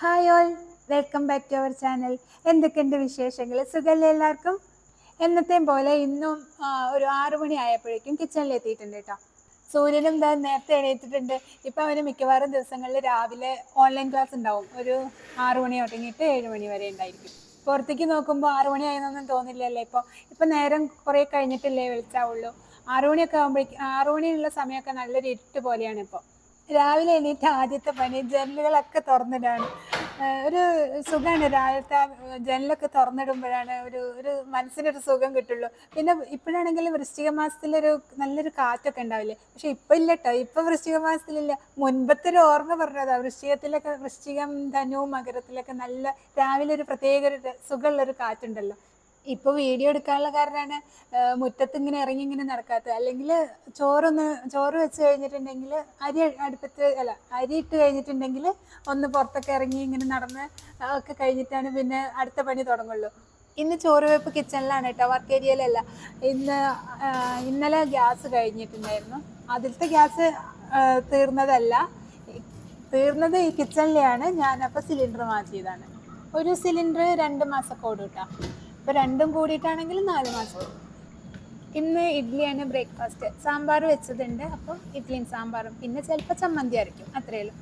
Hi all welcome back to our channel എന്തൊക്കെയുണ്ട് വിശേഷങ്ങൾ സുഖമല്ലേ എല്ലാവർക്കും? എന്നത്തെയും പോലെ ഇന്നും ഒരു ആറു മണി ആയപ്പോഴേക്കും കിച്ചണിൽ എത്തിയിട്ടുണ്ട് കേട്ടോ. സൂര്യനും ദാ നേരത്തെ എണീറ്റിട്ടുണ്ട്. ഇപ്പം അവന് മിക്കവാറും ദിവസങ്ങളിൽ രാവിലെ ഓൺലൈൻ ക്ലാസ് ഉണ്ടാവും. ഒരു ആറു മണി തുടങ്ങിയിട്ട് ഏഴ് മണി വരെ ഉണ്ടായിരിക്കും. പുറത്തേക്ക് നോക്കുമ്പോൾ ആറു മണി ആയെന്നൊന്നും തോന്നില്ലല്ലേ ഇപ്പോൾ ഇപ്പം നേരം കുറേ കഴിഞ്ഞിട്ടല്ലേ വിളിച്ചാവുള്ളൂ. ആറു മണിയൊക്കെ ആകുമ്പോഴേക്കും ആറു മണിയുള്ള സമയമൊക്കെ നല്ലൊരു ഇരുട്ട് പോലെയാണ് ഇപ്പോൾ രാവിലെ എണീറ്റ ആദ്യത്തെ പണി ജനലുകളൊക്കെ തുറന്നിടാണ്. ഒരു സുഖമാണ് രാവിലത്തെ ജനലൊക്കെ തുറന്നിടുമ്പോഴാണ് ഒരു ഒരു മനസ്സിനൊരു സുഖം കിട്ടുള്ളൂ. പിന്നെ ഇപ്പോഴാണെങ്കിൽ വൃശ്ചിക മാസത്തിലൊരു നല്ലൊരു കാറ്റൊക്കെ ഉണ്ടാവില്ലേ? പക്ഷെ ഇപ്പം ഇല്ല കേട്ടോ ഇപ്പം വൃശ്ചിക മാസത്തിലില്ല. മുൻപത്തെ ഒരു ഓർമ്മ പറഞ്ഞതാണ് വൃശ്ചികത്തിലൊക്കെ വൃശ്ചികം ധനു മകരത്തിലൊക്കെ നല്ല രാവിലെ ഒരു പ്രത്യേക ഒരു സുഖമുള്ളൊരു കാറ്റുണ്ടല്ലോ. ഇപ്പോൾ വീഡിയോ എടുക്കാനുള്ള കാരണമാണ് മുറ്റത്ത് ഇങ്ങനെ ഇറങ്ങി ഇങ്ങനെ നടക്കാത്തത്. അല്ലെങ്കിൽ ചോറൊന്ന് ചോറ് വെച്ച് കഴിഞ്ഞിട്ടുണ്ടെങ്കിൽ അരി അടുപ്പത്ത് അല്ല അരി ഇട്ട് കഴിഞ്ഞിട്ടുണ്ടെങ്കിൽ ഒന്ന് പുറത്തൊക്കെ ഇറങ്ങി ഇങ്ങനെ നടന്ന് ഒക്കെ കഴിഞ്ഞിട്ടാണ് പിന്നെ അടുത്ത പണി തുടങ്ങുള്ളൂ. ഇന്ന് ചോറ് വെപ്പ് കിച്ചണിലാണ് കേട്ടോ വർക്ക് ഏരിയയിലല്ല. ഇന്ന് ഇന്നലെ ഗ്യാസ് കഴിഞ്ഞിട്ടുണ്ടായിരുന്നു. അതിലത്തെ ഗ്യാസ് തീർന്നതല്ല. തീർന്നത് ഈ കിച്ചണിലെയാണ്. ഞാനപ്പോൾ സിലിണ്ടർ മാറ്റിയതാണ്. ഒരു സിലിണ്ടർ രണ്ട് മാസം കൂടും കേട്ടോ അപ്പോൾ രണ്ടും കൂടിയിട്ടാണെങ്കിൽ നാല് മാസം. ഇന്ന് ഇഡ്ഡലിയാണ് ബ്രേക്ക്ഫാസ്റ്റ്. സാമ്പാർ വെച്ചതുണ്ട്. അപ്പോൾ ഇഡ്ഡലിയും സാമ്പാറും. പിന്നെ ചിലപ്പോൾ ചമ്മന്തി അരയ്ക്കും അത്രയേ ഉള്ളൂ.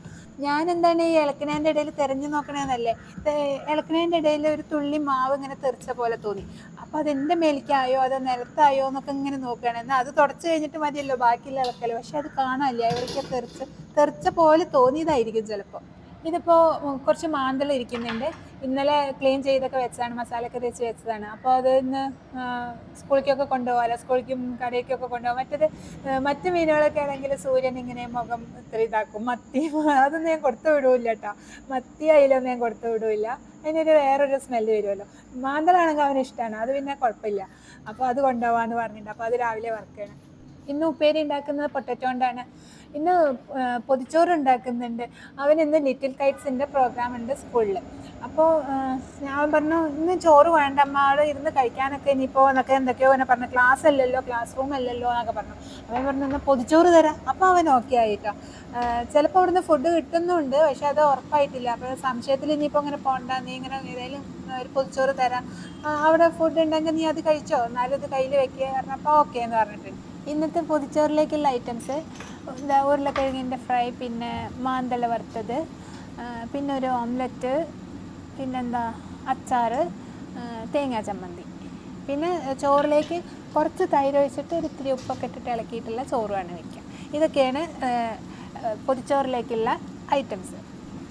ഞാൻ എന്താണ് ഈ ഇളക്കണേന്റെ ഇടയിൽ തെരഞ്ഞു നോക്കണേന്നല്ലേ? ഇളക്കണേന്റെ ഇടയിൽ ഒരു തുള്ളി മാവ് ഇങ്ങനെ തെറിച്ച പോലെ തോന്നി. അപ്പോൾ അത് എന്റെ മേലിക്കായോ അതോ നിലത്തായോ എന്നൊക്കെ ഇങ്ങനെ നോക്കുകയാണ്. എന്നാൽ അത് തുടച്ച് കഴിഞ്ഞിട്ട് മതിയല്ലോ. ബാക്കിയുള്ള ഇളക്കൽ പക്ഷെ അത് കാണാനില്ല. എവിടേക്കാ തെറിച്ച് തെറിച്ച പോലെ തോന്നിയതായിരിക്കും ചിലപ്പോൾ ഇതിപ്പോൾ കുറച്ച് മാന്തൽ ഇരിക്കുന്നുണ്ട്. ഇന്നലെ ക്ലീൻ ചെയ്തൊക്കെ വെച്ചതാണ് മസാലയൊക്കെ തേച്ച് വെച്ചതാണ്. അപ്പോൾ അത് ഇന്ന് സ്കൂളിലേക്കൊക്കെ കൊണ്ടുപോകാമല്ലോ സ്കൂളിലേക്കും കടയിലേക്കൊക്കെ കൊണ്ടുപോകാം. മറ്റേത് മറ്റു മീനുകളൊക്കെ ആണെങ്കിൽ സൂര്യൻ ഇങ്ങനെ മുഖം ഇത്ര ഇതാക്കും. മത്തി അതൊന്നും ഞാൻ കൊടുത്തു വിടൂല്ല കേട്ടോ മത്തി അതിലൊന്നും ഞാൻ കൊടുത്തു വിടൂല്ല. അതിനൊരു വേറൊരു സ്മെല്ല് വരുമല്ലോ. മാന്തലാണെങ്കിൽ അവന് ഇഷ്ടമാണ് അത് പിന്നെ കുഴപ്പമില്ല. അപ്പോൾ അത് കൊണ്ടുപോകാമെന്ന് പറഞ്ഞിട്ടുണ്ട്. അപ്പോൾ അത് രാവിലെ വർക്ക് ചെയ്യണം ഇന്ന് ഉപ്പേരി ഉണ്ടാക്കുന്നത് പൊട്ടറ്റോ കൊണ്ടാണ്. ഇന്ന് ആ, പൊതിച്ചോറ് ഉണ്ടാക്കുന്നുണ്ട് അവൻ ഇന്ന് ലിറ്റിൽ കൈറ്റ്സിന്റെ പ്രോഗ്രാം ഉണ്ട് സ്കൂളിൽ അപ്പോൾ ഞാൻ പറഞ്ഞു ഇന്ന് ചോറ് വേണ്ട അമ്മ. ഇരുന്ന് കഴിക്കാനൊക്കെ ഇനിയിപ്പോൾ എന്നൊക്കെ എന്തൊക്കെയോ എന്നെ പറഞ്ഞു. ക്ലാസ് അല്ലല്ലോ ക്ലാസ് റൂം അല്ലല്ലോ എന്നൊക്കെ പറഞ്ഞു. അവൻ പറഞ്ഞു എന്നാൽ പൊതിച്ചോറ് തരാം. അപ്പോൾ അവൻ ഓക്കെ ആയിട്ടോ. ചിലപ്പോൾ അവിടുന്ന് ഫുഡ് കിട്ടുന്നുണ്ട് പക്ഷെ അത് ഉറപ്പായിട്ടില്ല. അപ്പോൾ സംശയത്തിൽ ഇനിയിപ്പോൾ അങ്ങനെ പോകണ്ട നീ ഇങ്ങനെ ഏതെങ്കിലും ഒരു പൊതിച്ചോറ് തരാം. അവിടെ ഫുഡ് ഉണ്ടെങ്കിൽ നീ അത് കഴിച്ചോ? എന്നാലും ഇത് കയ്യിൽ വെക്കുക പറഞ്ഞപ്പോൾ ഓക്കെ എന്ന് പറഞ്ഞിട്ടുണ്ട്. ഇന്നത്തെ പൊതിച്ചോറിലേക്കുള്ള ഐറ്റംസ് ഉരുളക്കിഴങ്ങിന്റെ ഫ്രൈ പിന്നെ മാന്തല വറുത്തത് പിന്നെ ഒരു ഓംലെറ്റ് പിന്നെന്താ അച്ചാർ തേങ്ങാ ചമ്മന്തി. പിന്നെ ചോറിലേക്ക് കുറച്ച് തൈര് ഒഴിച്ചിട്ട് ഒരു ഇത്തിരി ഉപ്പൊക്കെ ഇട്ടിട്ട് ഇളക്കിയിട്ടുള്ള ചോറുമാണ് വയ്ക്കുക. ഇതൊക്കെയാണ് പൊതിച്ചോറിലേക്കുള്ള ഐറ്റംസ്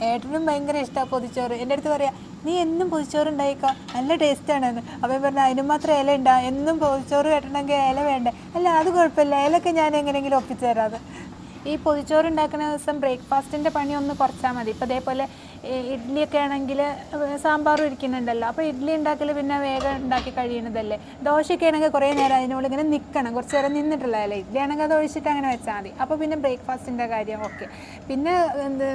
ഏട്ടനും ഭയങ്കര ഇഷ്ടമാണ് പൊതിച്ചോറ്. എന്റെ അടുത്ത് പറയാം നീ എന്നും പൊതിച്ചോറ് ഉണ്ടായിക്കോ? നല്ല ടേസ്റ്റാണെന്ന് അവൻ പറഞ്ഞാൽ അതിന് മാത്രം ഇല ഉണ്ടാ. എന്നും പൊതിച്ചോറ് കെട്ടണമെങ്കിൽ ഇല വേണ്ടേ? അല്ല അത് കുഴപ്പമില്ല. ഇലയൊക്കെ ഞാൻ എങ്ങനെയെങ്കിലും ഒപ്പിച്ചു തരാത് ഈ പൊതിച്ചോറ് ഉണ്ടാക്കുന്ന ദിവസം ബ്രേക്ക്ഫാസ്റ്റിന്റെ പണി ഒന്ന് കുറച്ചാൽ മതി. ഇപ്പോൾ ഇതേപോലെ ഈ ഇഡ്ഡലിയൊക്കെ ആണെങ്കിൽ സാമ്പാറും ഇരിക്കുന്നുണ്ടല്ലോ അപ്പോൾ ഇഡ്ഡലി ഉണ്ടാക്കൽ പിന്നെ വേഗം ഉണ്ടാക്കി കഴിയുന്നതല്ലേ ദോശയൊക്കെ ആണെങ്കിൽ കുറേ നേരം അതിനുള്ളിൽ ഇങ്ങനെ നിൽക്കണം കുറച്ച് നേരം നിന്നിട്ടുള്ളതല്ലേ ഇഡ്ഡലി ആണെങ്കിൽ അത് ഒഴിച്ചിട്ട് അങ്ങനെ വെച്ചാൽ മതി. അപ്പോൾ പിന്നെ ബ്രേക്ക്ഫാസ്റ്റിന്റെ കാര്യം ഓക്കെ. പിന്നെ എന്ത്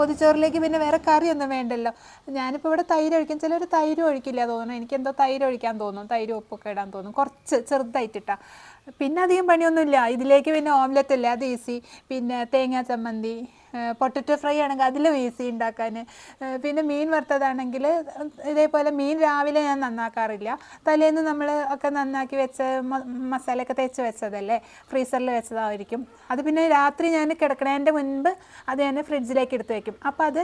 പൊതിച്ചോറിലേക്ക് പിന്നെ വേറെ കറിയൊന്നും വേണ്ടല്ലോ. ഞാനിപ്പോൾ ഇവിടെ തൈര് ഒഴിക്കും. ചിലർ തൈര് ഒഴിക്കില്ല തോന്നുന്നു. എനിക്കെന്തോ തൈര് ഒഴിക്കാൻ തോന്നും. തൈര് ഉപ്പൊക്കെ ഇടാൻ തോന്നും. കുറച്ച് ചെറുതായിട്ടിട്ടാ. പിന്നെ അധികം പണിയൊന്നുമില്ല. ഇതിലേക്ക് പിന്നെ ഓംലെറ്റ് അല്ലേ? അത് ഈസി പിന്നെ തേങ്ങാ ചമ്മന്തി പൊട്ടറ്റോ ഫ്രൈ ആണെങ്കിൽ അതിലും ഈസി ഉണ്ടാക്കാൻ. പിന്നെ മീൻ വറുത്തതാണെങ്കിൽ ഇതേപോലെ മീൻ രാവിലെ ഞാൻ നന്നാക്കാറില്ല. തലേന്ന് നമ്മൾ ഒക്കെ നന്നാക്കി വെച്ച മസാലയൊക്കെ തേച്ച് വെച്ചതല്ലേ? ഫ്രീസറിൽ വെച്ചതായിരിക്കും. അത് പിന്നെ രാത്രി ഞാൻ കിടക്കണതിന്റെ മുൻപ് അത് ഞാൻ ഫ്രിഡ്ജിലേക്ക് എടുത്ത് വയ്ക്കും അപ്പോൾ അത്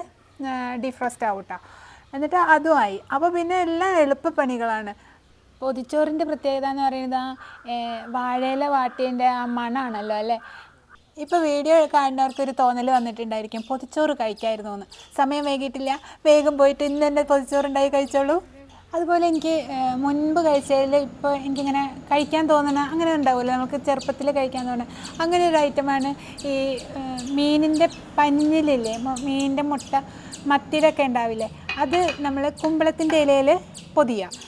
ഡിഫ്രോസ്റ്റ് ആവും എന്നിട്ട് അതുമായി അപ്പോൾ പിന്നെ എല്ലാം എളുപ്പപ്പണികളാണ് പൊതിച്ചോറിന്റെ പ്രത്യേകത എന്ന് പറയുന്നത് വാഴയില വാട്ടിയതിന്റെ ആ മണാണല്ലോ അല്ലേ? ഇപ്പോൾ വീഡിയോ കാണുന്നവർക്ക് ഒരു തോന്നൽ വന്നിട്ടുണ്ടായിരിക്കും പൊതിച്ചോറ് കഴിക്കായിരുന്നു എന്ന് സമയം വൈകിട്ടില്ല വേഗം പോയിട്ട് ഇന്ന് തന്നെ പൊതിച്ചോറ് ഉണ്ടായി കഴിച്ചോളൂ. അതുപോലെ എനിക്ക് മുൻപ് കഴിച്ചതിൽ ഇപ്പോൾ എനിക്കിങ്ങനെ കഴിക്കാൻ തോന്നണ അങ്ങനെ ഉണ്ടാവുമല്ലോ നമുക്ക് ചെറുപ്പത്തിൽ കഴിക്കാൻ തോന്നണ അങ്ങനെ ഒരു ഐറ്റമാണ് ഈ മീനിന്റെ പഞ്ഞിലില്ലേ മീനിന്റെ മുട്ട മത്തിയിലൊക്കെ ഉണ്ടാവില്ലേ അത് നമ്മൾ കുമ്പളത്തിന്റെ ഇലയിൽ പൊതിയുക ആ,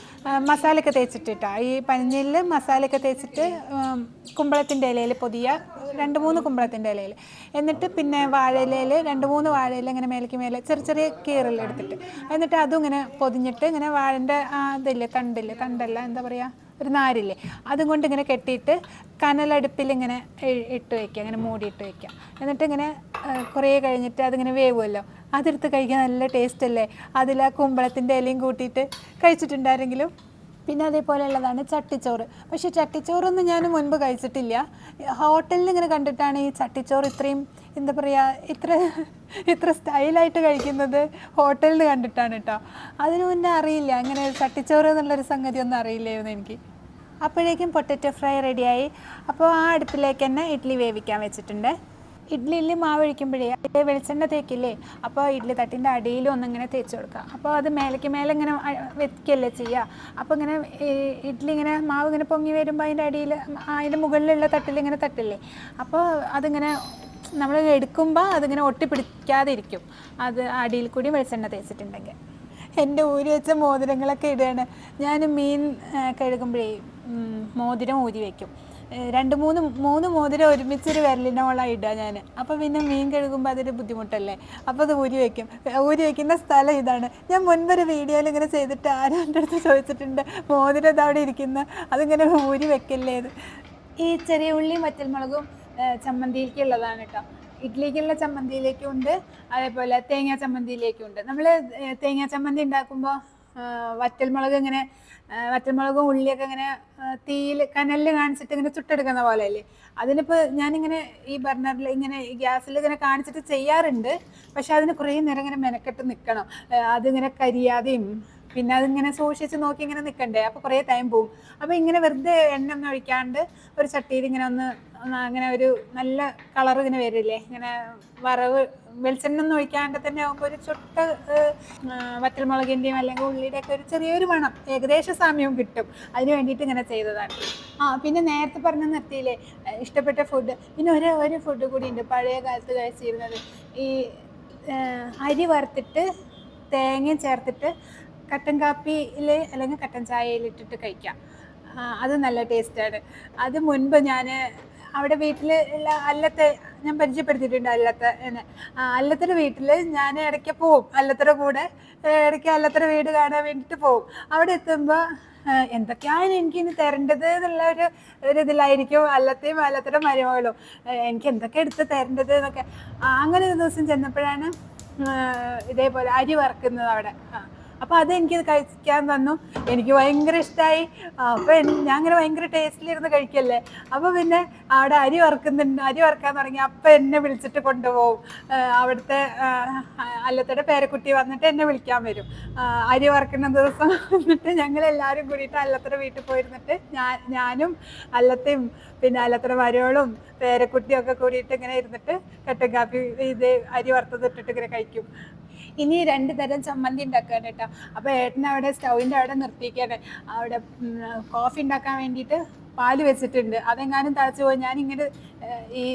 മസാലയൊക്കെ തേച്ചിട്ടിട്ടാ ഈ പനിഞ്ഞിൽ മസാലയൊക്കെ തേച്ചിട്ട് കുമ്പളത്തിന്റെ ഇലയിൽ പൊതിയ രണ്ട് മൂന്ന് കുമ്പളത്തിന്റെ ഇലയിൽ എന്നിട്ട് പിന്നെ വാഴയിലയിൽ രണ്ട് മൂന്ന് വാഴയില ഇങ്ങനെ മേലേക്ക് മേലെ ചെറിയ ചെറിയ കീറൽ എടുത്തിട്ട്. എന്നിട്ട് അതും ഇങ്ങനെ പൊതിഞ്ഞിട്ട് ഇങ്ങനെ വാഴന്റെ ആ ഇതില്ലേ തണ്ടില്ലേ തണ്ടല്ല എന്താ പറയുക ഒരു നാരില്ലേ അതും കൊണ്ട് ഇങ്ങനെ കെട്ടിയിട്ട് കനലടുപ്പിൽ ഇങ്ങനെ ഇട്ട് വയ്ക്കുക അങ്ങനെ മൂടിയിട്ട് വയ്ക്കുക എന്നിട്ട് ഇങ്ങനെ കുറേ കഴിഞ്ഞിട്ട് അതിങ്ങനെ വേവുമല്ലോ. അതെടുത്ത് കഴിക്കാൻ നല്ല ടേസ്റ്റ് അല്ലേ അതിൽ ആ കുമ്പളത്തിന്റെ ഇലയും കൂട്ടിയിട്ട് കഴിച്ചിട്ടുണ്ടായിരുന്നെങ്കിലും പിന്നെ അതേപോലെയുള്ളതാണ് ചട്ടിച്ചോറ്. പക്ഷേ ചട്ടിച്ചോറൊന്നും ഞാൻ മുൻപ് കഴിച്ചിട്ടില്ല. ഹോട്ടലിൽ ഇങ്ങനെ കണ്ടിട്ടാണ് ഈ ചട്ടിച്ചോറ് ഇത്രയും എന്താ പറയുക ഇത്ര ഇത്ര സ്റ്റൈലായിട്ട് കഴിക്കുന്നത് ഹോട്ടലിൽ കണ്ടിട്ടാണ് കേട്ടോ അതിന് മുന്നേ അറിയില്ല. അങ്ങനെ ചട്ടിച്ചോറ് എന്നുള്ളൊരു സംഗതി ഒന്നും അറിയില്ലായിരുന്നു എനിക്ക്. അപ്പോഴേക്കും പൊട്ടറ്റോ ഫ്രൈ റെഡിയായി. അപ്പോൾ ആ അടുപ്പിലേക്ക് തന്നെ ഇഡ്ഡലി വേവിക്കാൻ വെച്ചിട്ടുണ്ട്. ഇഡ്ഡലിയിൽ മാവ് ഒഴിക്കുമ്പോഴേ വെളിച്ചെണ്ണ തേക്കില്ലേ? അപ്പോൾ ഇഡ്ഡലി തട്ടിന്റെ അടിയിലും ഒന്നിങ്ങനെ തേച്ച് കൊടുക്കുക. അപ്പോൾ അത് മേലേക്ക് മേലെ ഇങ്ങനെ വെക്കുകയല്ലേ ചെയ്യുക. അപ്പോൾ ഇങ്ങനെ ഇഡ്ഡലി ഇങ്ങനെ മാവ് ഇങ്ങനെ പൊങ്ങി വരുമ്പോൾ അതിന്റെ അടിയിൽ അതിന്റെ മുകളിലുള്ള തട്ടിൽ ഇങ്ങനെ തട്ടില്ലേ? അപ്പോൾ അതിങ്ങനെ നമ്മൾ എടുക്കുമ്പോൾ അതിങ്ങനെ ഒട്ടിപ്പിടിക്കാതെ ഇരിക്കും അത് അടിയിൽ കൂടി വെളിച്ചെണ്ണ തേച്ചിട്ടുണ്ടെങ്കിൽ. എന്റെ ഊരി വെച്ച മോതിരങ്ങളൊക്കെ ഇടുകയാണ്. ഞാൻ മീൻ കഴുകുമ്പോഴേ മോതിരം ഊരി വെക്കും. ഏ, രണ്ട് മൂന്ന് മൂന്ന് മോതിരം ഒരുമിച്ചൊരു വിരലിനോളം ഇടുക ഞാൻ അപ്പോൾ പിന്നെ മീൻ കഴുകുമ്പോൾ അതൊരു ബുദ്ധിമുട്ടല്ലേ? അപ്പോൾ അത് ഊരി വയ്ക്കും ഊരി വയ്ക്കുന്ന സ്ഥലം ഇതാണ്. ഞാൻ മുൻപൊരു വീഡിയോയിൽ ഇങ്ങനെ ചെയ്തിട്ട് ആരും എന്റെ അടുത്ത് ചോദിച്ചിട്ടുണ്ട് മോതിരം ഇതവിടെ ഇരിക്കുന്ന? അതിങ്ങനെ ഊരി വെക്കല്ലേ ഈ ചെറിയ ഉള്ളിയും വറ്റൽമുളകും ചമ്മന്തിക്കുള്ളതാണ് കേട്ടോ. ഇഡ്ലിക്കുള്ള ചമ്മന്തിയിലേക്കും ഉണ്ട് അതേപോലെ തേങ്ങാ ചമ്മന്തിയിലേക്കും ഉണ്ട്. നമ്മൾ തേങ്ങാ ചമ്മന്തി ഉണ്ടാക്കുമ്പോൾ വറ്റൽമുളക് ഇങ്ങനെ ആ, വറ്റൽമുളകും ഉള്ളിയൊക്കെ ഇങ്ങനെ തീയിൽ കനലിൽ കാണിച്ചിട്ട് ഇങ്ങനെ ചുട്ടെടുക്കുന്ന പോലെ അല്ലേ അതിനിപ്പോൾ ഞാനിങ്ങനെ ഈ ബർണറിൽ ഇങ്ങനെ ഈ ഗ്യാസിൽ ഇങ്ങനെ കാണിച്ചിട്ട് ചെയ്യാറുണ്ട്. പക്ഷെ അതിന് കുറേ നേരം ഇങ്ങനെ മെനക്കെട്ട് നിൽക്കണം അതിങ്ങനെ കരിയാതെയും പിന്നെ അതിങ്ങനെ സൂക്ഷിച്ച് നോക്കി ഇങ്ങനെ നിൽക്കണ്ടേ അപ്പോൾ കുറേ ടൈം പോകും അപ്പോൾ ഇങ്ങനെ വെറുതെ എണ്ണ ഒന്നും ഒഴിക്കാണ്ട് ഒരു ചട്ടിയിൽ ഇങ്ങനെ ഒന്ന് അങ്ങനെ ഒരു നല്ല കളർ ഇങ്ങനെ വരില്ലേ? ഇങ്ങനെ വറവ് വെളിച്ചെണ്ണ ഒന്നും ഒഴിക്കാണ്ട് തന്നെ ആകുമ്പോൾ ഒരു ചുട്ട വറ്റൽമുളകിന്റെയും അല്ലെങ്കിൽ ഉള്ളിയുടെ ഒക്കെ ഒരു ചെറിയൊരു മണം ഏകദേശ സമയവും കിട്ടും. അതിന് വേണ്ടിയിട്ട് ഇങ്ങനെ ചെയ്തതാണ്. ആ പിന്നെ നേരത്തെ പറഞ്ഞ നിർത്തിയില്ലേ? ഇഷ്ടപ്പെട്ട ഫുഡ് പിന്നെ ഒരു ഒരു ഫുഡ് കൂടി ഉണ്ട് പഴയ കാലത്ത് കഴിച്ചിരുന്നത്. ഈ അരി വറുത്തിട്ട് തേങ്ങയും ചേർത്തിട്ട് കട്ടൻ കാപ്പിയിൽ അല്ലെങ്കിൽ കട്ടൻ ചായയിൽ ഇട്ടിട്ട് കഴിക്കാം. അത് നല്ല ടേസ്റ്റാണ് അത് മുൻപ് ഞാൻ അവിടെ വീട്ടിൽ അല്ലത്തെ ഞാൻ പരിചയപ്പെടുത്തിയിട്ടുണ്ട് അല്ലത്തെ അല്ലത്തയുടെ വീട്ടിൽ ഞാൻ ഇടയ്ക്ക് പോവും. അല്ലത്തയുടെ കൂടെ ഇടയ്ക്ക് അല്ലത്തയുടെ വീട് കാണാൻ വേണ്ടിയിട്ട് പോവും. അവിടെ എത്തുമ്പോൾ എന്തൊക്കെയാണ് എനിക്ക് ഇനി തരേണ്ടത് എന്നുള്ള ഒരു ഒരു ഇതിലായിരിക്കും. അല്ലത്തെയും അല്ലത്തയുടെ മരുമകളും. എനിക്ക് എന്തൊക്കെ എടുത്ത് തരേണ്ടത് എന്നൊക്കെ. അങ്ങനെ ഒരു ദിവസം ചെന്നപ്പോഴാണ് ഇതേപോലെ അരി വറക്കുന്നത് അവിടെ. അപ്പോൾ അത് എനിക്ക് കഴിക്കാൻ തന്നു. എനിക്ക് ഭയങ്കര ഇഷ്ടമായി അപ്പോൾ ഞാൻ അങ്ങനെ ഭയങ്കര ടേസ്റ്റിലിരുന്ന് കഴിക്കല്ലേ? അപ്പോൾ പിന്നെ അവിടെ അരി വറുക്കുന്നുണ്ട് അരി വറുക്കാൻ തുടങ്ങി. അപ്പം എന്നെ വിളിച്ചിട്ട് കൊണ്ടുപോകും. അവിടുത്തെ അല്ലത്തയുടെ പേരക്കുട്ടി വന്നിട്ട് എന്നെ വിളിക്കാൻ വരും. അരി വറുക്കുന്ന ദിവസം വന്നിട്ട് ഞങ്ങൾ എല്ലാവരും കൂടിയിട്ട് അല്ലത്തയുടെ വീട്ടിൽ പോയിരുന്നിട്ട് ഞാൻ ഞാനും അല്ലത്തെയും പിന്നെ അല്ലത്തയുടെ മരുകളും പേരക്കുട്ടിയും ഒക്കെ കൂടിയിട്ട് ഇങ്ങനെ ഇരുന്നിട്ട് കട്ടൻ കാപ്പി ഇത് അരി വറുത്തത് ഇട്ടിട്ട് ഇങ്ങനെ കഴിക്കും. ഇനി രണ്ട് തരം ചമ്മന്തി ഉണ്ടാക്കാൻ കേട്ടോ. അപ്പോൾ ഏട്ടൻ അവിടെ സ്റ്റൗവിന്റെ അവിടെ നിർത്തിക്കാണ് അവിടെ കോഫി ഉണ്ടാക്കാൻ വേണ്ടിയിട്ട് പാൽ വെച്ചിട്ടുണ്ട്. അതെങ്ങാനും തളച്ചു പോയി. ഞാനിങ്ങനെ ഈ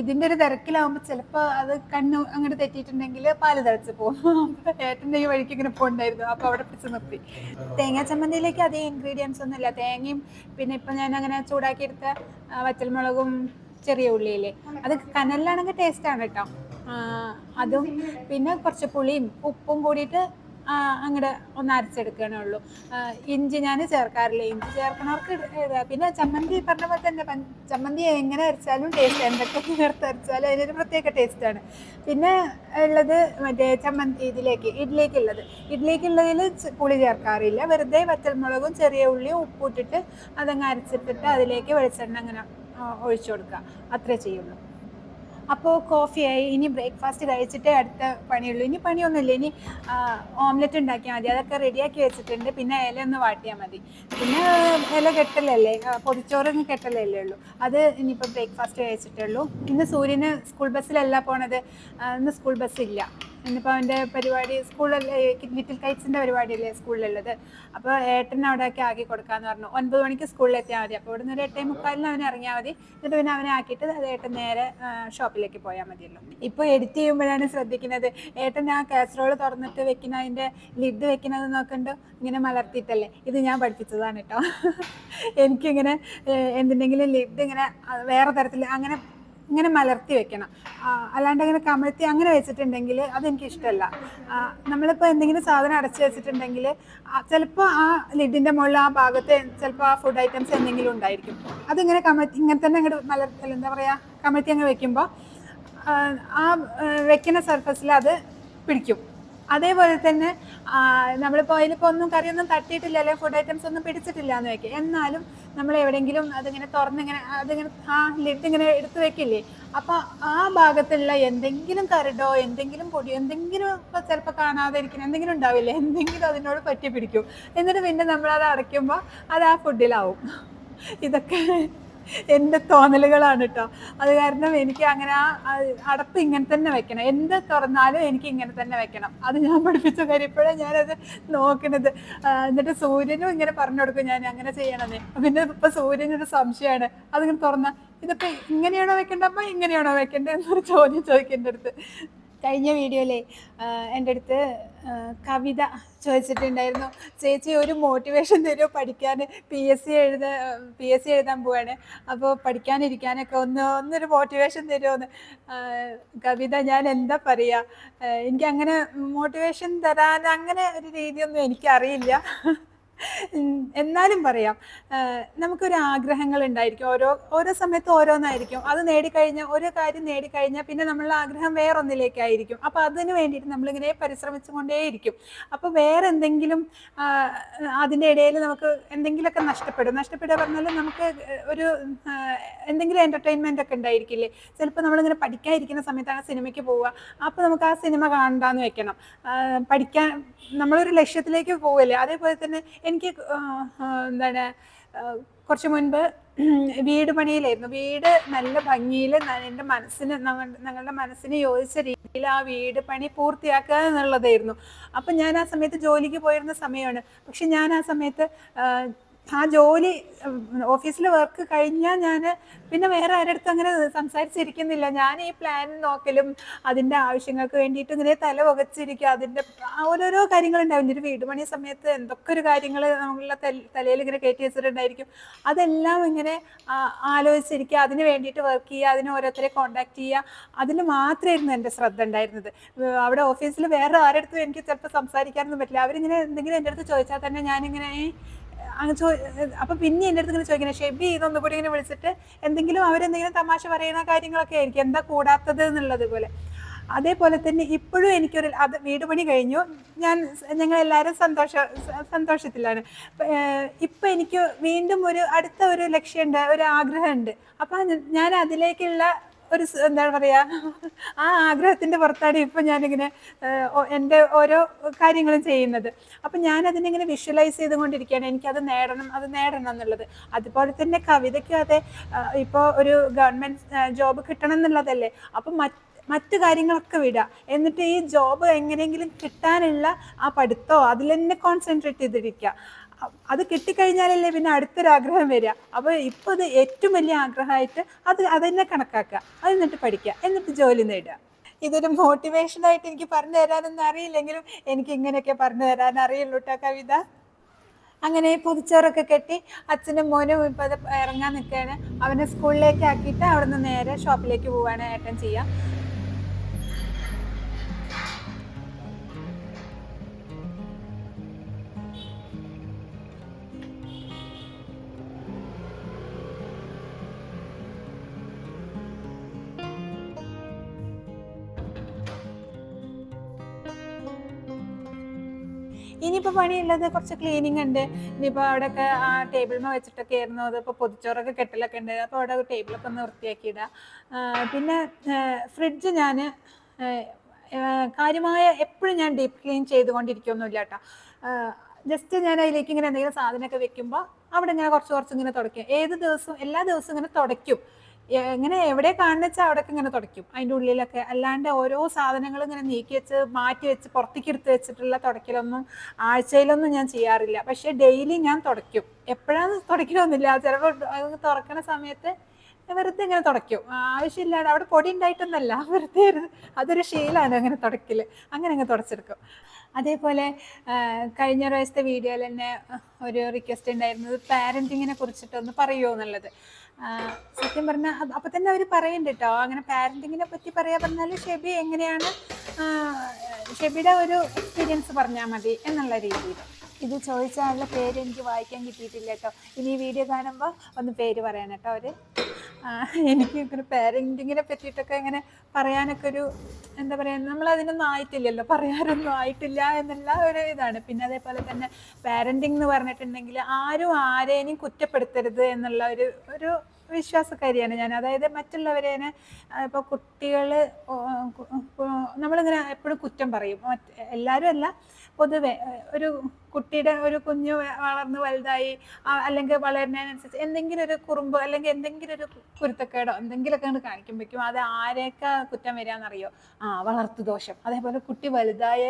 ഇതിന്റെ ഒരു തിരക്കിലാവുമ്പോൾ ചിലപ്പോൾ അത് കണ്ണ് അങ്ങോട്ട് തെറ്റിയിട്ടുണ്ടെങ്കിൽ പാൽ തിളച്ച് പോകും. ഏട്ടന്റെ ഈ വഴിക്ക് ഇങ്ങനെ പോകണ്ടായിരുന്നു. അപ്പോൾ അവിടെ പിടിച്ച് നിർത്തി. തേങ്ങാ ചമ്മന്തിയിലേക്ക് അതേ ഇൻഗ്രീഡിയൻസ് ഒന്നുമില്ല തേങ്ങയും പിന്നെ ഇപ്പം ഞാൻ അങ്ങനെ ചൂടാക്കിയെടുത്ത വറ്റൽമുളകും ചെറിയ ഉള്ളിയില്ലേ? അത് കനലിലാണെങ്കിൽ ടേസ്റ്റാണ് കേട്ടോ. അതും പിന്നെ കുറച്ച് പുളിയും ഉപ്പും കൂടിയിട്ട് അങ്ങോട്ട് ഒന്ന് അരച്ചെടുക്കണേ ഉള്ളൂ. ഇഞ്ചി ഞാൻ ചേർക്കാറില്ല? ഇഞ്ചി ചേർക്കണവർക്ക്. പിന്നെ ചമ്മന്തി പറഞ്ഞ പോലെ തന്നെ ചമ്മന്തി എങ്ങനെ അരച്ചാലും ടേസ്റ്റ് എന്തൊക്കെ ചേർത്ത് അരച്ചാലും അതിനൊരു പ്രത്യേക ടേസ്റ്റാണ് പിന്നെ ഉള്ളത് മറ്റേ ചമ്മന്തി ഇതിലേക്ക് ഇഡ്ലിക്കുള്ളത്. ഇഡ്ലിക്കുള്ളതിൽ പുളി ചേർക്കാറില്ല. വെറുതെ വറ്റൽമുളകും ചെറിയ ഉള്ളിയും ഉപ്പും ഇട്ടിട്ട് അതങ്ങ് അരച്ചിട്ടിട്ട് അതിലേക്ക് വെളിച്ചെണ്ണ അങ്ങനെ ഒഴിച്ചു കൊടുക്കുക. അത്രേ ചെയ്യുള്ളൂ. അപ്പോൾ കോഫിയായി ഇനി ബ്രേക്ക്ഫാസ്റ്റ് കഴിച്ചിട്ടേ അടുത്ത പണിയുള്ളൂ. ഇനി പണിയൊന്നുമില്ല. ഇനി ഓംലെറ്റ് ഉണ്ടാക്കിയാൽ മതി. അതൊക്കെ റെഡിയാക്കി വെച്ചിട്ടുണ്ട്. പിന്നെ ഇല ഒന്ന് വാട്ടിയാൽ മതി. പിന്നെ ഇല കെട്ടലല്ലേ? പൊതിച്ചോറൊന്നും കെട്ടലല്ലേ ഉള്ളൂ. അത് ഇനിയിപ്പോൾ ബ്രേക്ക്ഫാസ്റ്റ് കഴിച്ചിട്ടേ ഉള്ളൂ. ഇന്ന് സൂര്യന് സ്കൂൾ ബസ്സിലല്ല പോണത്. ഇന്ന് സ്കൂൾ ബസ്സില്ല ഇന്നിപ്പോൾ അവന്റെ പരിപാടി സ്കൂളിൽ ലിറ്റിൽ കൈറ്റ്സിന്റെ പരിപാടിയല്ലേ സ്കൂളിലുള്ളത്. അപ്പോൾ ഏട്ടൻ അവിടെയൊക്കെ ആക്കി കൊടുക്കാമെന്ന് പറഞ്ഞു. ഒൻപത് മണിക്ക് സ്കൂളിൽ എത്തിയാൽ മതി. അപ്പോൾ ഇവിടുന്ന് ഒരു എട്ടേ മുക്കാലിന് അവനെ ഇറങ്ങിയാൽ മതി. എന്നിട്ട് പിന്നെ അവനെ ആക്കിയിട്ട് അത് ഏട്ടൻ നേരെ ഷോപ്പിലേക്ക് പോയാൽ മതിയല്ലോ. ഇപ്പോൾ എഡിറ്റ് ചെയ്യുമ്പോഴാണ് ശ്രദ്ധിക്കുന്നത്. ഏട്ടൻ ആ കാസറോൾ തുറന്നിട്ട് വെക്കുന്ന അതിന്റെ ലിഡ് വെക്കുന്നത് നോക്കുന്നുണ്ട് ഇങ്ങനെ മലർത്തിയിട്ടല്ലേ? ഇത് ഞാൻ പഠിപ്പിച്ചതാണ് കേട്ടോ. എനിക്കിങ്ങനെ എന്തിനെങ്കിലും ലിഡ് ഇങ്ങനെ വേറെ തരത്തിൽ അങ്ങനെ ഇങ്ങനെ മലർത്തി വെക്കണം. അല്ലാണ്ട് അങ്ങനെ കമഴ്ത്തി അങ്ങനെ വെച്ചിട്ടുണ്ടെങ്കിൽ അതെനിക്ക് ഇഷ്ടമല്ല. നമ്മളിപ്പോൾ എന്തെങ്കിലും സാധനം അടച്ചു വെച്ചിട്ടുണ്ടെങ്കിൽ ചിലപ്പോൾ ആ ലിഡിന്റെ മുകളിൽ ആ ഭാഗത്ത് ചിലപ്പോൾ ആ ഫുഡ് ഐറ്റംസ് എന്തെങ്കിലും ഉണ്ടായിരിക്കും. അതിങ്ങനെ കമഴ്ത്തി ഇങ്ങനെ തന്നെ അങ്ങോട്ട് മലർത്തി എന്താ പറയുക കമഴ്ത്തി അങ്ങ് വെക്കുമ്പോൾ ആ, വെക്കുന്ന സർഫസിൽ അത് പിടിക്കും. അതേപോലെ തന്നെ നമ്മളിപ്പോൾ അതിലിപ്പോൾ ഒന്നും കറിയൊന്നും തട്ടിയിട്ടില്ല അല്ലെങ്കിൽ ഫുഡ് ഐറ്റംസ് ഒന്നും പിടിച്ചിട്ടില്ല എന്ന് വെക്കുക എന്നാലും നമ്മൾ എവിടെയെങ്കിലും അതിങ്ങനെ തുറന്നിങ്ങനെ അതിങ്ങനെ ആ ലിഡ് ഇങ്ങനെ എടുത്തു വെക്കില്ലേ? അപ്പോൾ ആ ഭാഗത്തുള്ള എന്തെങ്കിലും കരടോ എന്തെങ്കിലും പൊടിയോ എന്തെങ്കിലും ഇപ്പോൾ ചിലപ്പോൾ കാണാതെ ഇരിക്കണം എന്തെങ്കിലും ഉണ്ടാവില്ലേ? എന്തെങ്കിലും അതിനോട് പറ്റി പിടിക്കും എന്നിട്ട് പിന്നെ നമ്മൾ അത് അടയ്ക്കുമ്പോൾ അത് ആ ഫുഡിലാവും ഇതൊക്കെ എന്റെ തോന്നലുകളാണ് കേട്ടോ അത് കാരണം എനിക്ക് അങ്ങനെ അടപ്പ് ഇങ്ങനെ തന്നെ വെക്കണം. എന്ത് തുറന്നാലും എനിക്ക് ഇങ്ങനെ തന്നെ വെക്കണം. അത് ഞാൻ പഠിപ്പിച്ച കാര്യം ഇപ്പോഴാണ് ഞാനത് നോക്കണത്. എന്നിട്ട് സൂര്യനും ഇങ്ങനെ പറഞ്ഞു കൊടുക്കും ഞാൻ അങ്ങനെ ചെയ്യണമെന്ന് പിന്നെ ഇപ്പൊ സൂര്യനൊരു സംശയമാണ് അതിങ്ങനെ തുറന്ന ഇതിപ്പോ ഇങ്ങനെയാണോ വെക്കേണ്ടത് അമ്മ? ഇങ്ങനെയാണോ വെക്കേണ്ടത് എന്നൊരു ചോദ്യം ചോദിക്കേണ്ട അടുത്ത്. കഴിഞ്ഞ വീഡിയോയിലെ എന്റെ അടുത്ത് കവിത ചോദിച്ചിട്ടുണ്ടായിരുന്നു. ചേച്ചി ഒരു മോട്ടിവേഷൻ തരുമോ പഠിക്കാൻ? പി എസ് സി എഴുത പി എസ് സി എഴുതാൻ പോവാണ്. അപ്പോൾ പഠിക്കാനിരിക്കാനൊക്കെ ഒന്ന് ഒന്നൊരു മോട്ടിവേഷൻ തരുമോന്ന് കവിത ഞാൻ എന്താ പറയുക എനിക്ക് അങ്ങനെ മോട്ടിവേഷൻ തരാൻ അങ്ങനെ ഒരു രീതിയൊന്നും എനിക്കറിയില്ല. എന്നാലും പറയാം. നമുക്കൊരു ആഗ്രഹങ്ങൾ ഉണ്ടായിരിക്കും ഓരോ ഓരോ സമയത്ത് ഓരോന്നായിരിക്കും. അത് നേടിക്കഴിഞ്ഞാൽ ഒരു കാര്യം നേടിക്കഴിഞ്ഞാൽ പിന്നെ നമ്മളുടെ ആഗ്രഹം വേറൊന്നിലേക്കായിരിക്കും. അപ്പോൾ അതിന് വേണ്ടിയിട്ട് നമ്മളിങ്ങനെ പരിശ്രമിച്ചുകൊണ്ടേയിരിക്കും. അപ്പോൾ വേറെ എന്തെങ്കിലും അതിന്റെ ഇടയിൽ നമുക്ക് എന്തെങ്കിലുമൊക്കെ നഷ്ടപ്പെടും. നഷ്ടപ്പെടുക പറഞ്ഞാൽ നമുക്ക് ഒരു എന്തെങ്കിലും എന്റർടൈൻമെന്റ് ഒക്കെ ഉണ്ടായിരിക്കില്ലേ? ചിലപ്പോൾ നമ്മളിങ്ങനെ പഠിക്കാതിരിക്കുന്ന സമയത്ത് ആ സിനിമയ്ക്ക് പോവുക. അപ്പോൾ നമുക്ക് ആ സിനിമ കാണണ്ടാന്ന് വെക്കണം. പഠിക്കാൻ നമ്മളൊരു ലക്ഷ്യത്തിലേക്ക് പോവില്ലേ? അതേപോലെ തന്നെ എനിക്ക് എന്താണ് കുറച്ച് മുൻപ് വീട് പണിയിലായിരുന്നു. വീട് നല്ല ഭംഗിയിൽ എന്റെ മനസ്സിന് ഞങ്ങളുടെ മനസ്സിന് യോജിച്ച രീതിയിൽ ആ വീട് പണി പൂർത്തിയാക്കുക എന്നുള്ളതായിരുന്നു. അപ്പം ഞാൻ ആ സമയത്ത് ജോലിക്ക് പോയിരുന്ന സമയമാണ്. പക്ഷെ ഞാൻ ആ സമയത്ത് ആ, ജോലി ഓഫീസിൽ വർക്ക് കഴിഞ്ഞാൽ ഞാൻ പിന്നെ വേറെ ആരുടെ അങ്ങനെ സംസാരിച്ചിരിക്കുന്നില്ല. ഞാൻ ഈ പ്ലാൻ നോക്കലും അതിന്റെ ആവശ്യങ്ങൾക്ക് വേണ്ടിയിട്ട് ഇങ്ങനെ തല പുകച്ചിരിക്കുക അതിന്റെ ഓരോരോ കാര്യങ്ങളുണ്ടാവും. ഒരു വീട് പണി സമയത്ത് എന്തൊക്കെ ഒരു കാര്യങ്ങൾ നമ്മളുടെ തലയിൽ ഇങ്ങനെ കയറ്റി വെച്ചിട്ടുണ്ടായിരിക്കും. അതെല്ലാം ഇങ്ങനെ ആലോചിച്ചിരിക്കുക. അതിന് വേണ്ടിയിട്ട് വർക്ക് ചെയ്യുക. അതിന് ഓരോരുത്തരെ കോണ്ടാക്ട് ചെയ്യുക. അതിൽ മാത്രമായിരുന്നു എന്റെ ശ്രദ്ധ ഉണ്ടായിരുന്നത്. അവിടെ ഓഫീസിൽ വേറെ ആരുടെ എനിക്ക് ചിലപ്പോൾ സംസാരിക്കാനൊന്നും പറ്റില്ല. അവരിങ്ങനെ എന്തെങ്കിലും എന്റെ അടുത്ത് ചോദിച്ചാൽ തന്നെ ഞാനിങ്ങനെ അങ്ങ് ചോ അപ്പം പിന്നെ എന്റെ അടുത്ത് ഇങ്ങനെ ചോദിക്കുന്നത് ഷെബി ഇതൊന്നും കൂടി ഇങ്ങനെ വിളിച്ചിട്ട് എന്തെങ്കിലും അവരെന്തെങ്കിലും തമാശ പറയുന്ന കാര്യങ്ങളൊക്കെ ആയിരിക്കും. എന്താ കൂടാത്തത് എന്നുള്ളത് പോലെ. അതേപോലെ തന്നെ ഇപ്പോഴും എനിക്കൊരു അത് വീട് പണി കഴിഞ്ഞു. ഞാൻ ഞങ്ങൾ എല്ലാവരും സന്തോഷ സന്തോഷത്തിലാണ്. ഇപ്പം എനിക്ക് വീണ്ടും ഒരു അടുത്ത ഒരു ലക്ഷ്യമുണ്ട് ഒരു ആഗ്രഹമുണ്ട് അപ്പം ഞാൻ അതിലേക്കുള്ള ഒരു എന്താ എന്താണ് പറയാ ആ ആഗ്രഹത്തിന്റെ പുറത്താണ് ഇപ്പൊ ഞാനിങ്ങനെ എന്റെ ഓരോ കാര്യങ്ങളും ചെയ്യുന്നത്. അപ്പൊ ഞാൻ അതിനിങ്ങനെ വിഷ്വലൈസ് ചെയ്തുകൊണ്ടിരിക്കുകയാണ്. എനിക്കത് നേടണം അത് നേടണം എന്നുള്ളത്. അതുപോലെ തന്നെ കവിതയ്ക്കും അതെ ഇപ്പോൾ ഒരു ഗവൺമെന്റ് ജോബ് കിട്ടണം എന്നുള്ളതല്ലേ? അപ്പൊ മറ്റ് മറ്റു കാര്യങ്ങളൊക്കെ വിടുക എന്നിട്ട് ഈ ജോബ് എങ്ങനെയെങ്കിലും കിട്ടാനുള്ള ആ പഠിത്തോ അതിൽ തന്നെ കോൺസെൻട്രേറ്റ് ചെയ്തിരിക്കുക. അത് കിട്ടിക്കഴിഞ്ഞാലല്ലേ പിന്നെ അടുത്തൊരാഗ്രഹം വരിക. അപ്പോൾ ഇപ്പോൾ ഇത് ഏറ്റവും വലിയ ആഗ്രഹമായിട്ട് അത് അതന്നെ കണക്കാക്കുക. അത് എന്നിട്ട് പഠിക്കുക. എന്നിട്ട് ജോലി നേടുക. ഇതൊരു മോട്ടിവേഷനായിട്ട് എനിക്ക് പറഞ്ഞു തരാനൊന്നും അറിയില്ലെങ്കിലും എനിക്ക് ഇങ്ങനെയൊക്കെ പറഞ്ഞു തരാൻ അറിയുള്ളൂ കേട്ടോ കവിത. അങ്ങനെ പൊതിച്ചോറൊക്കെ കെട്ടി അച്ഛനും മോനും ഇപ്പം അത് ഇറങ്ങാൻ നിൽക്കുകയാണ്. അവനെ സ്കൂളിലേക്ക് ആക്കിയിട്ട് അവിടെ നിന്ന് നേരെ ഷോപ്പിലേക്ക് പോവാണ് ഏട്ടൻ ചെയ്യാം പണിയുള്ളത് കുറച്ച് ക്ലീനിങ് ഉണ്ട്. ഇനിയിപ്പോൾ അവിടെയൊക്കെ ആ ടേബിളിൽ വെച്ചിട്ടൊക്കെ ആയിരുന്നു. അതിപ്പോൾ പൊതിച്ചോറൊക്കെ കെട്ടലൊക്കെ ഉണ്ട്. അപ്പോൾ അവിടെ ടേബിളൊക്കെ ഒന്ന് വൃത്തിയാക്കിയിടുക പിന്നെ ഫ്രിഡ്ജ് ഞാൻ കാര്യമായ എപ്പോഴും ഞാൻ ഡീപ്പ് ക്ലീൻ ചെയ്തുകൊണ്ടിരിക്കുകയൊന്നുമില്ല കേട്ടോ. ജസ്റ്റ് ഞാൻ അതിലേക്ക് ഇങ്ങനെ എന്തെങ്കിലും സാധനമൊക്കെ വെക്കുമ്പോൾ അവിടെ ഇങ്ങനെ കുറച്ച് കുറച്ച് ഇങ്ങനെ തുടയ്ക്കും. ഏത് ദിവസവും എല്ലാ ദിവസവും ഇങ്ങനെ തുടയ്ക്കും. എ- ഇങ്ങനെ എവിടെ കാണുന്ന വെച്ചാൽ അവിടെയൊക്കെ ഇങ്ങനെ തുടയ്ക്കും. അതിന്റെ ഉള്ളിലൊക്കെ അല്ലാണ്ട് ഓരോ സാധനങ്ങൾ ഇങ്ങനെ നീക്കി വെച്ച് മാറ്റി വെച്ച് പുറത്തേക്ക് എടുത്ത് വെച്ചിട്ടുള്ള തുടയ്ക്കലൊന്നും ആഴ്ചയിലൊന്നും ഞാൻ ചെയ്യാറില്ല. പക്ഷെ ഡെയിലി ഞാൻ തുടയ്ക്കും. എപ്പോഴാണ് തുടയ്ക്കലൊന്നുമില്ല. ചിലപ്പോൾ തുറക്കണ സമയത്ത് വെറുതെ ഇങ്ങനെ തുടയ്ക്കും. ആവശ്യമില്ലാതെ അവിടെ പൊടി ഉണ്ടായിട്ടൊന്നല്ല. വെറുതെ അതൊരു ശീലമാണ് അങ്ങനെ തുടയ്ക്കൽ അങ്ങനെ അങ്ങ് തുടച്ചെടുക്കും. അതേപോലെ കഴിഞ്ഞ പ്രാവശ്യത്തെ വീഡിയോയിൽ തന്നെ ഒരു റിക്വസ്റ്റ് ഉണ്ടായിരുന്നത് പാരന്റിങ്ങിനെ കുറിച്ചിട്ടൊന്ന് പറയുമോ എന്നുള്ളത്. സത്യം പറഞ്ഞാൽ അപ്പം തന്നെ അവർ പറയുന്നുണ്ട് കേട്ടോ അങ്ങനെ പാരന്റിങ്ങിനെ പറ്റി പറയാ പറഞ്ഞാൽ ഷെബി എങ്ങനെയാണ് ഷെബിയുടെ ഒരു എക്സ്പീരിയൻസ് പറഞ്ഞാൽ മതി എന്നുള്ള രീതിയിൽ. ഇത് ചോദിച്ച ആളുടെ പേര് എനിക്ക് വായിക്കാൻ കിട്ടിയിട്ടില്ല കേട്ടോ ഇനി ഈ വീഡിയോ കാണുമ്പോൾ ഒന്ന് പേര് പറയണം കേട്ടോ അവർ എനിക്ക് ഇങ്ങനെ പാരന്റിങ്ങിനെ പറ്റിയിട്ടൊക്കെ ഇങ്ങനെ പറയാനൊക്കെ ഒരു എന്താ പറയുക നമ്മൾ അതിനൊന്നും ആയിട്ടില്ലല്ലോ. പറയാനൊന്നും ആയിട്ടില്ല എന്നുള്ള ഒരു ഇതാണ്. പിന്നെ അതേപോലെ തന്നെ പാരന്റിങ് എന്ന് പറഞ്ഞിട്ടുണ്ടെങ്കിൽ ആരും ആരേനും കുറ്റപ്പെടുത്തരുത് എന്നുള്ള ഒരു ഒരു വിശ്വാസക്കാരിയാണ് ഞാൻ. അതായത് മറ്റുള്ളവരേനെ ഇപ്പോൾ കുട്ടികൾ നമ്മളിങ്ങനെ എപ്പോഴും കുറ്റം പറയും. എല്ലാവരും അല്ല പൊതുവെ ഒരു കുട്ടിയുടെ ഒരു കുഞ്ഞു വളർന്ന് വലുതായി അല്ലെങ്കിൽ വളരുന്നതിനനുസരിച്ച് എന്തെങ്കിലും ഒരു കുറുമ്പ് അല്ലെങ്കിൽ എന്തെങ്കിലും ഒരു കുരുത്തക്കേടോ എന്തെങ്കിലുമൊക്കെ അങ്ങട് കാണിക്കുമ്പോഴേക്കും അത് ആരെയൊക്കെ കുറ്റം വരികയെന്നറിയോ ആ വളർത്തു ദോഷം അതേപോലെ കുട്ടി വലുതായ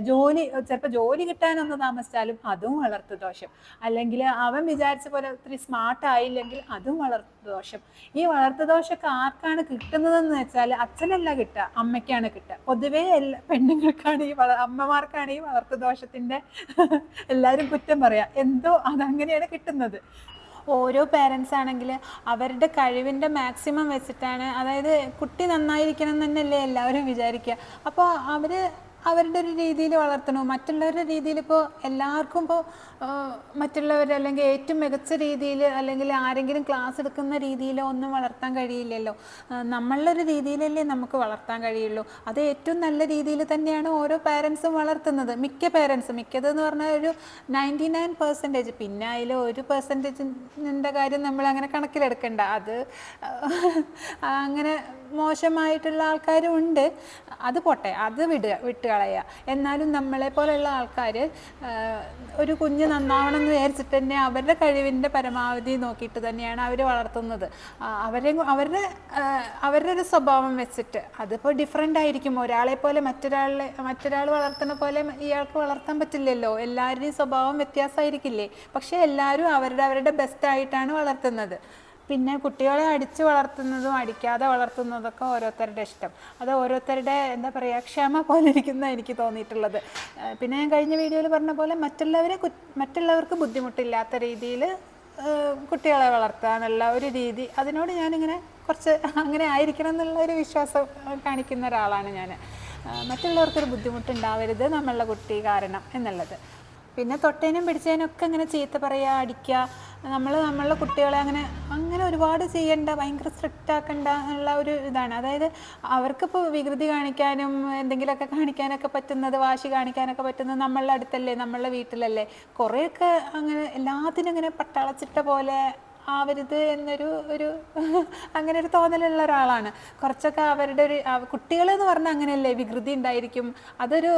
ജോലി ചിലപ്പോൾ ജോലി കിട്ടാനൊന്ന് താമസിച്ചാലും അതും വളർത്തു ദോഷം അല്ലെങ്കിൽ അവൻ വിചാരിച്ച പോലെ ഒത്തിരി സ്മാർട്ട് ആയില്ലെങ്കിൽ അതും വളർത്തു ദോഷം ഈ വളർത്തു ദോഷമൊക്കെ ആർക്കാണ് കിട്ടുന്നതെന്ന് വെച്ചാൽ അച്ഛനല്ല കിട്ടുക അമ്മയ്ക്കാണ് കിട്ടുക. പൊതുവേ എല്ലാ പെണ്ണുങ്ങൾക്കാണ് ഈ വള അമ്മമാർക്കാണ് ഈ വളർത്തു ദോഷത്തിന്റെ എല്ലാവരും കുറ്റം പറയാ. എന്തോ അതങ്ങനെയാണ് കിട്ടുന്നത്. ഓരോ പേരൻസ് ആണെങ്കിൽ അവരുടെ കഴിവിന്റെ മാക്സിമം വെച്ചിട്ടാണ് അതായത് കുട്ടി നന്നായിരിക്കണം എന്നല്ലേ എല്ലാവരും വിചാരിക്കുക അപ്പോൾ അവർ അവരുടെ ഒരു രീതിയിൽ വളർത്തണോ? മറ്റുള്ളവരുടെ രീതിയിൽ ഇപ്പോൾ എല്ലാവർക്കും ഇപ്പോൾ മറ്റുള്ളവർ അല്ലെങ്കിൽ ഏറ്റവും മികച്ച രീതിയിൽ അല്ലെങ്കിൽ ആരെങ്കിലും ക്ലാസ് എടുക്കുന്ന രീതിയിലോ ഒന്നും വളർത്താൻ കഴിയില്ലല്ലോ. നമ്മളൊരു രീതിയിലല്ലേ നമുക്ക് വളർത്താൻ കഴിയുള്ളൂ. അത് ഏറ്റവും നല്ല രീതിയിൽ തന്നെയാണ് ഓരോ പാരൻസും വളർത്തുന്നത്. മിക്ക പാരൻസും. മിക്കതെന്ന് പറഞ്ഞാൽ ഒരു നയന്റി നയൻ പെർസെന്റേജ്. പിന്നെ അതിൽ ഒരു പെർസെന്റേജിന്റെ കാര്യം നമ്മൾ അങ്ങനെ കണക്കിലെടുക്കണ്ട. അത് അങ്ങനെ മോശമായിട്ടുള്ള ആൾക്കാരും ഉണ്ട്. അത് പോട്ടെ. അത് വിടുക വിട്ടുകളയുക എന്നാലും നമ്മളെ പോലെയുള്ള ആൾക്കാർ ഒരു കുഞ്ഞ് നന്നാവണം എന്ന് വിചാരിച്ചിട്ട് തന്നെ അവരുടെ കഴിവിന്റെ പരമാവധി നോക്കിയിട്ട് തന്നെയാണ് അവർ വളർത്തുന്നത്. അവരെ അവരുടെ അവരുടെ ഒരു സ്വഭാവം വെച്ചിട്ട് അതിപ്പോൾ ഡിഫറെന്റ് ആയിരിക്കും. ഒരാളെ പോലെ മറ്റൊരാളെ മറ്റൊരാൾ വളർത്തുന്ന പോലെ ഇയാൾക്ക് വളർത്താൻ പറ്റില്ലല്ലോ. എല്ലാവരുടെയും സ്വഭാവം വ്യത്യാസമായിരിക്കില്ലേ? പക്ഷേ എല്ലാവരും അവരുടെ അവരുടെ ബെസ്റ്റ് ആയിട്ടാണ് വളർത്തുന്നത്. പിന്നെ കുട്ടികളെ അടിച്ച് വളർത്തുന്നതും അടിക്കാതെ വളർത്തുന്നതൊക്കെ ഓരോരുത്തരുടെ ഇഷ്ടം. അത് ഓരോരുത്തരുടെ എന്താ പറയുക ക്ഷമ പോലെ ഇരിക്കുന്ന എനിക്ക് തോന്നിയിട്ടുള്ളത്. പിന്നെ ഞാൻ കഴിഞ്ഞ വീഡിയോയിൽ പറഞ്ഞ പോലെ മറ്റുള്ളവരെ മറ്റുള്ളവർക്ക് ബുദ്ധിമുട്ടില്ലാത്ത രീതിയിൽ കുട്ടികളെ വളർത്തുക എന്നുള്ള ഒരു രീതി. അതിനോട് ഞാനിങ്ങനെ കുറച്ച് അങ്ങനെ ആയിരിക്കണം എന്നുള്ള ഒരു വിശ്വാസം കാണിക്കുന്ന ഒരാളാണ് ഞാൻ മറ്റുള്ളവർക്കൊരു ബുദ്ധിമുട്ടുണ്ടാവരുത് നമ്മളുടെ കുട്ടി കാരണം എന്നുള്ളത്. പിന്നെ തൊട്ടേനും പിടിച്ചതിനൊക്കെ ഇങ്ങനെ ചീത്ത പറയുക അടിക്കുക നമ്മൾ നമ്മളുടെ കുട്ടികളെ അങ്ങനെ അങ്ങനെ ഒരുപാട് ചെയ്യേണ്ട ഭയങ്കര സ്ട്രിക്റ്റ് ആക്കണ്ട എന്നുള്ള ഒരു ഇതാണ്. അതായത് അവർക്കിപ്പോൾ വികൃതി കാണിക്കാനും എന്തെങ്കിലുമൊക്കെ കാണിക്കാനൊക്കെ പറ്റുന്നത് വാശി കാണിക്കാനൊക്കെ പറ്റുന്നത് നമ്മളുടെ അടുത്തല്ലേ നമ്മളുടെ വീട്ടിലല്ലേ. കുറേയൊക്കെ അങ്ങനെ എല്ലാത്തിനും ഇങ്ങനെ പട്ടാളച്ചിട്ട പോലെ ആവരുത് എന്നൊരു ഒരു അങ്ങനെ ഒരു തോന്നലുള്ള ഒരാളാണ്. കുറച്ചൊക്കെ അവരുടെ ഒരു കുട്ടികൾ എന്ന് പറഞ്ഞാൽ അങ്ങനെയല്ലേ? വികൃതി ഉണ്ടായിരിക്കും. അതൊരു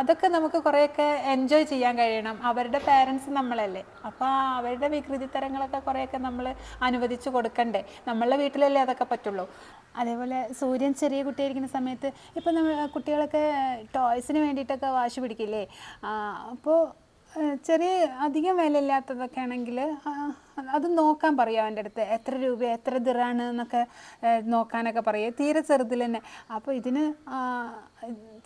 അതൊക്കെ നമുക്ക് കുറേയൊക്കെ എൻജോയ് ചെയ്യാൻ കഴിയണം. അവരുടെ പേരൻസ് നമ്മളല്ലേ. അപ്പോൾ അവരുടെ വികൃതി തരങ്ങളൊക്കെ കുറേയൊക്കെ നമ്മൾ അനുവദിച്ചു കൊടുക്കണ്ടേ. നമ്മളുടെ വീട്ടിലല്ലേ അതൊക്കെ പറ്റുള്ളൂ. അതേപോലെ സൂര്യൻ ചെറിയ കുട്ടിയായിരിക്കുന്ന സമയത്ത് ഇപ്പം നമ്മൾ കുട്ടികളൊക്കെ ടോയ്സിന് വേണ്ടിയിട്ടൊക്കെ വാശി പിടിക്കില്ലേ? അപ്പോൾ ചെറിയ അധികം വിലയില്ലാത്തതൊക്കെ ആണെങ്കിൽ അത് നോക്കാൻ പറയും അവന്റെ അടുത്ത്? എത്ര രൂപ എത്ര ദിറാണ് എന്നൊക്കെ നോക്കാനൊക്കെ പറയും? തീരെ ചെറുതിൽ തന്നെ. അപ്പോൾ ഇതിന്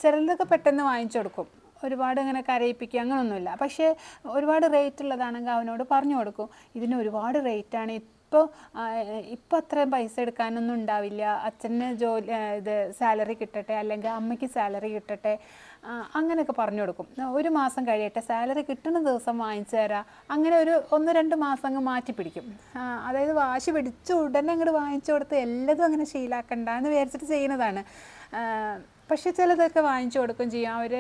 ചെറുതൊക്കെ പെട്ടെന്ന് വാങ്ങിച്ചു കൊടുക്കും. ഒരുപാട് ഇങ്ങനെ കരയിപ്പിക്കുക അങ്ങനെയൊന്നുമില്ല പക്ഷേ ഒരുപാട് റേറ്റ് ഉള്ളതാണെങ്കിൽ അവനോട് പറഞ്ഞു കൊടുക്കും. ഇതിന് ഒരുപാട് റേറ്റാണ് ഇപ്പോൾ ഇപ്പം അത്രയും പൈസ എടുക്കാനൊന്നും ഉണ്ടാവില്ല. അച്ഛന് ജോലി ഇത് സാലറി കിട്ടട്ടെ അല്ലെങ്കിൽ അമ്മയ്ക്ക് സാലറി കിട്ടട്ടെ അങ്ങനെയൊക്കെ പറഞ്ഞു കൊടുക്കും. ഒരു മാസം കഴിയട്ടെ സാലറി കിട്ടുന്ന ദിവസം വാങ്ങിച്ചു തരാം. അങ്ങനെ ഒരു ഒന്ന് രണ്ട് മാസം അങ്ങ് മാറ്റി പിടിക്കും. അതായത് വാശി പിടിച്ച ഉടനെ അങ്ങോട്ട് വാങ്ങിച്ചു കൊടുത്ത് എല്ലാതും അങ്ങനെ ശീലാക്കണ്ട എന്ന് വിചാരിച്ചിട്ട് ചെയ്യുന്നതാണ്. പക്ഷേ ചിലതൊക്കെ വാങ്ങിച്ചു കൊടുക്കും ചെയ്യും. അവർ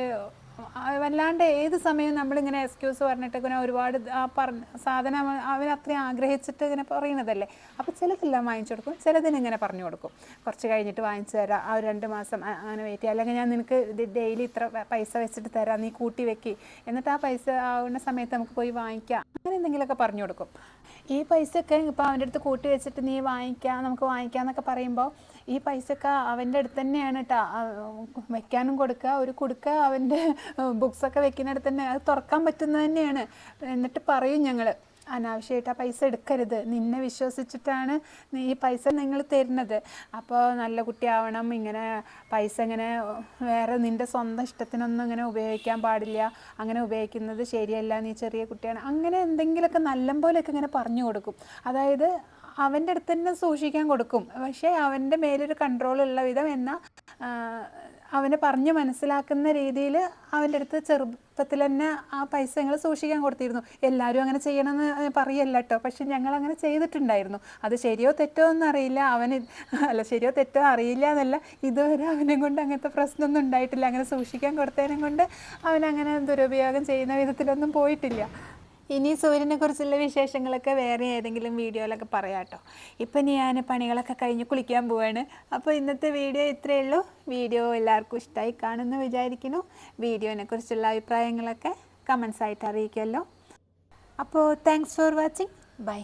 വല്ലാണ്ട് ഏത് സമയവും നമ്മളിങ്ങനെ എക്സ്ക്യൂസ് പറഞ്ഞിട്ട് ഇങ്ങനെ ഒരുപാട് ആ പറഞ്ഞ സാധനം അത്രയും ആഗ്രഹിച്ചിട്ട് ഇങ്ങനെ പറയുന്നതല്ലേ? അപ്പോൾ ചിലതെല്ലാം വാങ്ങിച്ചു കൊടുക്കും ചിലതിന് ഇങ്ങനെ പറഞ്ഞു കൊടുക്കും. കുറച്ച് കഴിഞ്ഞിട്ട് വാങ്ങിച്ചു തരാം ആ രണ്ട് മാസം അങ്ങനെ വെയിറ്റ് ചെയ്യുക അല്ലെങ്കിൽ ഞാൻ നിനക്ക് ഡെയിലി ഇത്ര പൈസ വെച്ചിട്ട് തരാം നീ കൂട്ടി വെക്കി. എന്നിട്ട് ആ പൈസ ആവുന്ന സമയത്ത് നമുക്ക് പോയി വാങ്ങിക്കാം. അങ്ങനെ എന്തെങ്കിലുമൊക്കെ പറഞ്ഞു കൊടുക്കും. ഈ പൈസയൊക്കെ ഇപ്പോൾ അവന്റെ അടുത്ത് കൂട്ടി വെച്ചിട്ട് നീ വാങ്ങിക്കാം നമുക്ക് വാങ്ങിക്കാം എന്നൊക്കെ പറയുമ്പോൾ ഈ പൈസയൊക്കെ അവന്റെ അടുത്ത് തന്നെയാണ് കേട്ടോ വെക്കാനും കൊടുക്കുക ഒരു കൊടുക്കുക അവന്റെ ബുക്സൊക്കെ വെക്കുന്നിടത്ത് തന്നെ അത് തുറക്കാൻ പറ്റുന്നത് തന്നെയാണ്. എന്നിട്ട് പറയും ഞങ്ങൾ അനാവശ്യമായിട്ട് ആ പൈസ എടുക്കരുത്. നിന്നെ വിശ്വസിച്ചിട്ടാണ് നീ ഈ പൈസ നിങ്ങൾ തരുന്നത്. അപ്പോൾ നല്ല കുട്ടിയാവണം. ഇങ്ങനെ പൈസ ഇങ്ങനെ വേറെ നിന്റെ സ്വന്തം ഇഷ്ടത്തിനൊന്നും ഇങ്ങനെ ഉപയോഗിക്കാൻ പാടില്ല. അങ്ങനെ ഉപയോഗിക്കുന്നത് ശരിയല്ല. നീ ചെറിയ കുട്ടിയാണ്. അങ്ങനെ എന്തെങ്കിലുമൊക്കെ നല്ല പോലെയൊക്കെ ഇങ്ങനെ പറഞ്ഞു കൊടുക്കും. അതായത് അവന്റെ അടുത്ത് തന്നെ സൂക്ഷിക്കാൻ കൊടുക്കും. പക്ഷേ അവന്റെ മേലൊരു കൺട്രോൾ ഉള്ള വിധം എന്നാൽ അവനെ പറഞ്ഞ് മനസ്സിലാക്കുന്ന രീതിയിൽ അവന്റെ അടുത്ത് ചെറുപ്പത്തിൽ തന്നെ ആ പൈസ ഞങ്ങൾ സൂക്ഷിക്കാൻ കൊടുത്തിരുന്നു. എല്ലാവരും അങ്ങനെ ചെയ്യണമെന്ന് പറയല്ല കേട്ടോ. പക്ഷെ ഞങ്ങൾ അങ്ങനെ ചെയ്തിട്ടുണ്ടായിരുന്നു. അത് ശരിയോ തെറ്റോ എന്ന് അറിയില്ല. അവന് അല്ല ശരിയോ തെറ്റോ അറിയില്ല എന്നല്ല. ഇതുവരെ അവനെ കൊണ്ട് അങ്ങനത്തെ പ്രശ്നമൊന്നും ഉണ്ടായിട്ടില്ല. അങ്ങനെ സൂക്ഷിക്കാൻ കൊടുത്തതിനെ കൊണ്ട് അവനങ്ങനെ ദുരുപയോഗം ചെയ്യുന്ന വിധത്തിലൊന്നും പോയിട്ടില്ല. ഇനി സൂര്യനെ കുറിച്ചുള്ള വിശേഷങ്ങളൊക്കെ വേറെ ഏതെങ്കിലും വീഡിയോയിലൊക്കെ പറയാം കേട്ടോ ഇപ്പം ഞാൻ പണികളൊക്കെ കഴിഞ്ഞ് കുളിക്കാൻ പോവാണ്. അപ്പോൾ ഇന്നത്തെ വീഡിയോ ഇത്രയേ ഉള്ളൂ. വീഡിയോ എല്ലാവർക്കും ഇഷ്ടമായി കാണുമെന്ന് വിചാരിക്കുന്നു. വീഡിയോനെ കുറിച്ചുള്ള അഭിപ്രായങ്ങളൊക്കെ കമൻസ് ആയിട്ട് അറിയിക്കുമല്ലോ. അപ്പോൾ താങ്ക്സ് ഫോർ വാച്ചിങ് ബൈ